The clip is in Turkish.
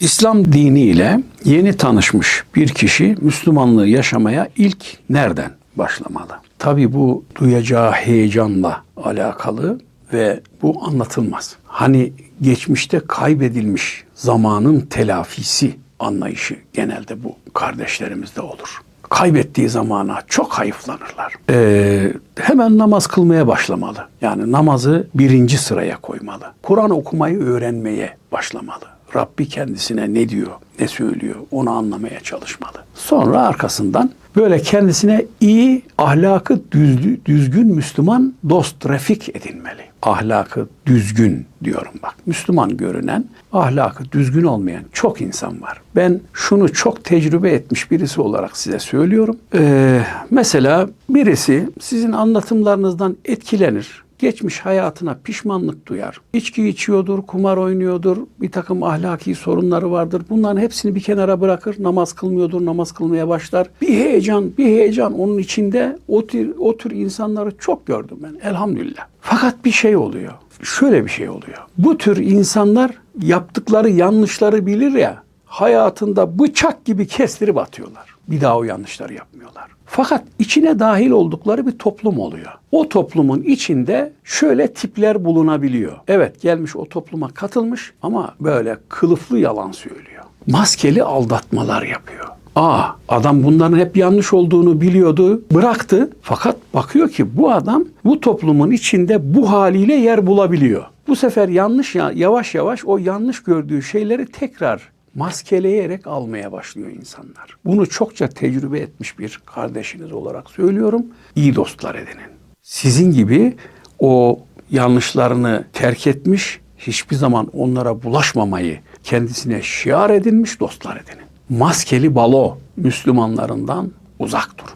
İslam diniyle yeni tanışmış bir kişi Müslümanlığı yaşamaya ilk nereden başlamalı? Tabii bu duyacağı heyecanla alakalı ve bu anlatılmaz. Hani geçmişte kaybedilmiş zamanın telafisi anlayışı genelde bu kardeşlerimizde olur. Kaybettiği zamana çok hayıflanırlar. Ee, hemen namaz kılmaya başlamalı. Yani namazı birinci sıraya koymalı. Kur'an okumayı öğrenmeye başlamalı. Rabbi kendisine ne diyor, ne söylüyor onu anlamaya çalışmalı. Sonra arkasından böyle kendisine iyi, ahlakı düzlü, düzgün Müslüman dost, refik edinmeli. Ahlakı düzgün diyorum bak. Müslüman görünen, ahlakı düzgün olmayan çok insan var. Ben şunu çok tecrübe etmiş birisi olarak size söylüyorum. Ee, mesela birisi sizin anlatımlarınızdan etkilenir geçmiş hayatına pişmanlık duyar. İçki içiyordur, kumar oynuyordur, bir takım ahlaki sorunları vardır. Bunların hepsini bir kenara bırakır, namaz kılmıyordur, namaz kılmaya başlar. Bir heyecan, bir heyecan onun içinde o tür, o tür insanları çok gördüm ben elhamdülillah. Fakat bir şey oluyor. Şöyle bir şey oluyor. Bu tür insanlar yaptıkları yanlışları bilir ya, hayatında bıçak gibi kestirip atıyorlar. Bir daha o yanlışları yapmıyorlar. Fakat içine dahil oldukları bir toplum oluyor. O toplumun içinde şöyle tipler bulunabiliyor. Evet gelmiş o topluma katılmış ama böyle kılıflı yalan söylüyor. Maskeli aldatmalar yapıyor. Aa adam bunların hep yanlış olduğunu biliyordu, bıraktı. Fakat bakıyor ki bu adam bu toplumun içinde bu haliyle yer bulabiliyor. Bu sefer yanlış ya yavaş yavaş o yanlış gördüğü şeyleri tekrar maskeleyerek almaya başlıyor insanlar. Bunu çokça tecrübe etmiş bir kardeşiniz olarak söylüyorum. İyi dostlar edinin. Sizin gibi o yanlışlarını terk etmiş, hiçbir zaman onlara bulaşmamayı kendisine şiar edinmiş dostlar edinin. Maskeli balo Müslümanlarından uzak durun.